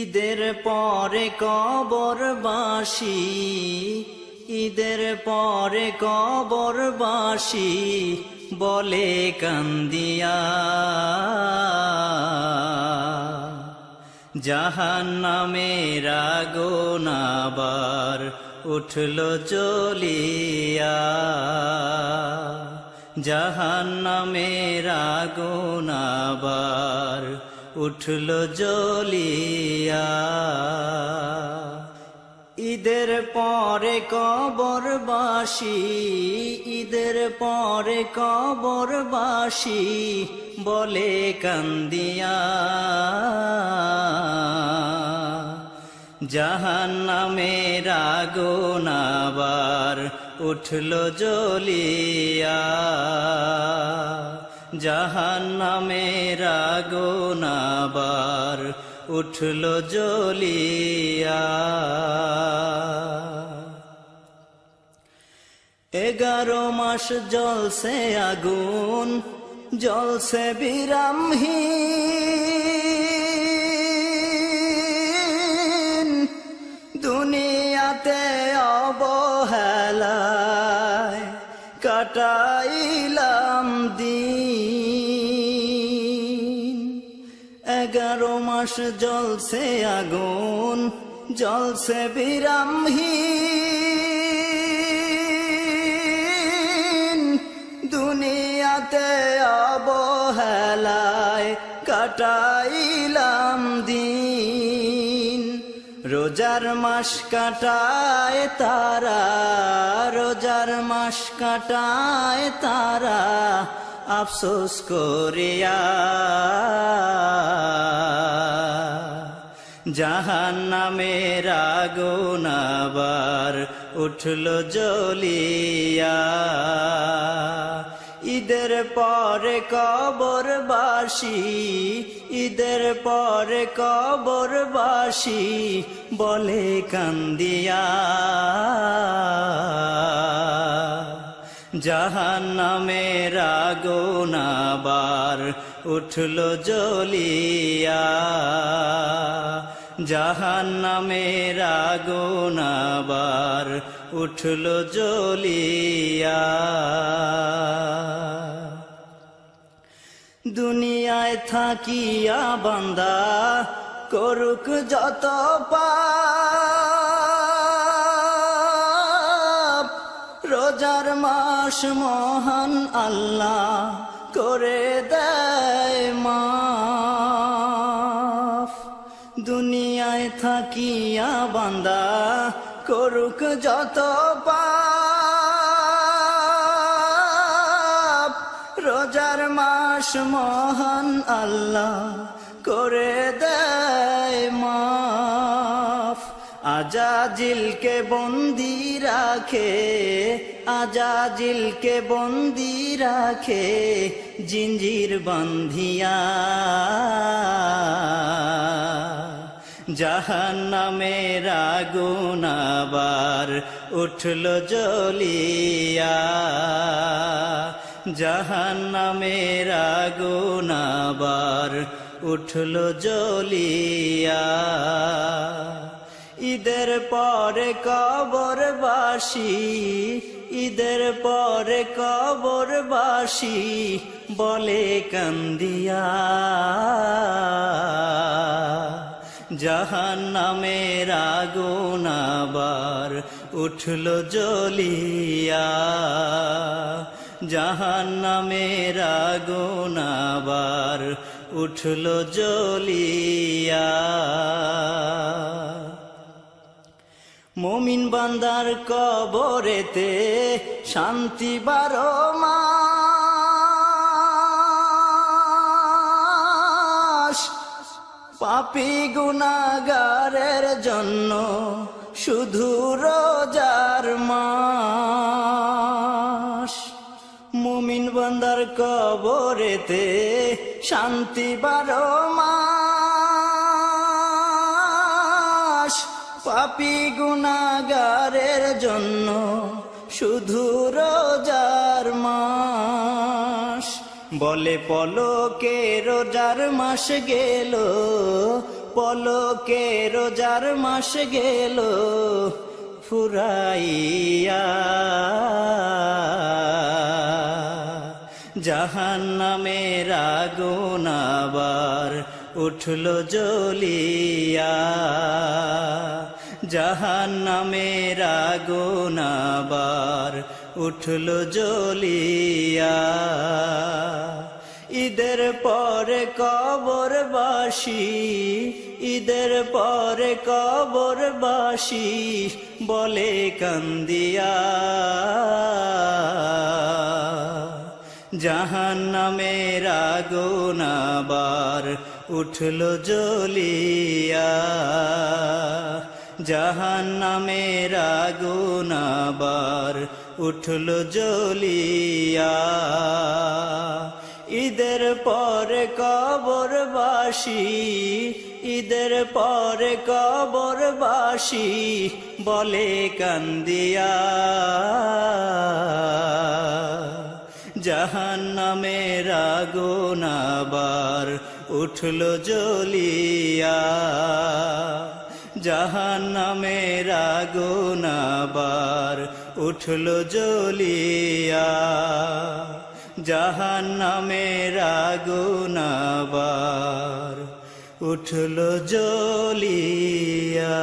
ঈদের পরে কবরবাসী, ঈদের পরে কবরবাসী বলে কান্দিয়া। জাহান নামের আগুনাবার উঠল জ্বলিয়া। জাহান নামের আগুনাবার উঠল জলিয়া। ঈদের পরে কবরবাসী, ঈদের পরে কবরবাসী বলে কান্দিয়া। জাহান নামের আগুন আবার উঠল জ্বলিয়া জাহান নামের আগুন আবার উঠল জ্বলিয়া। এগারো মাস জলসে আগুন জলসে বিরামহীন। দুনিয়াতে অবহেলায় কাটাইলাম এগারো মাস জলসে আগুন জলসে বিরামহীন। দুনিয়াতে অবহেলায় কাটাইলাম দিন। রোজার মাস কাটায় তারা, রোজার মাস কাটায় তারা। আফসোস করিয়া জাহান নামের আগুন আবার উঠল জলিয়া ঈদের পরে কবরবাসী, ঈদের পরে কবরবাসী বলে কান্দিয়া। জাহান নামের আগুন আবার উঠল জ্বলিয়া। জাহান নামের আগুন আবার উঠল জ্বলিয়া। দুনিয়ায় থাকিয়া বান্দা করুক যত পাপ। রোজার মাস মহান আল্লাহ করে দেয় মাফ। দুনিয়ায় থাকিয়া বান্দা করুক যত পাপ। রোজার মাস মহান আল্লাহ করে দেয় আজাজিলকে বন্দি রাখে, আজাজিলকে বন্দি রাখে জিঞ্জির বন্ধিয়া। জাহান নামের আগুন আবার উঠল জ্বলিয়া। জাহান নামের আগুন আবার উঠল জ্বলিয়া। ঈদের পরে কবরবাসী, ঈদের পরে কবরবাসী বলে কান্দিয়া। জাহান নামের আগুন উঠল জলিয়া জাহান নামের আগুন উঠল জ্বলিয়া। মমিন বান্দার কবরেতে শান্তি বারো পাপি গুনাগারের জন্য শুধু রোজার মাস। মুমিন বান্দার কবরেতে শান্তি বারো মাস। পাপি গুনাগারের জন্য শুধু রোজার মাস। বলে পলকে রোজার মাস গেল, পলকে রোজার মাস গেল, ফুরাইয়া। জাহান নামের আগুন আবার উঠল জ্বলিয়া। জাহান নামের আগুন আবার উঠল জলিয়া ঈদের পরে কবরবাসী, ঈদের পরে কবরবাসী বলে কান্দিয়া। জাহান নামের আগুন আবার উঠল জ্বলিয়া। জাহান নামের আগুন আবার উঠল জ্বলিয়া। ঈদের পরে কবরবাসী, ঈদের পরে কবরবাসী বলে কান্দিয়া। জাহান নামের আগুন আবার উঠল জ্বলিয়া। জাহান নামের আগুনাবার উঠল জলিয়া জাহান নামের আগুনাবার উঠল জ্বলিয়া।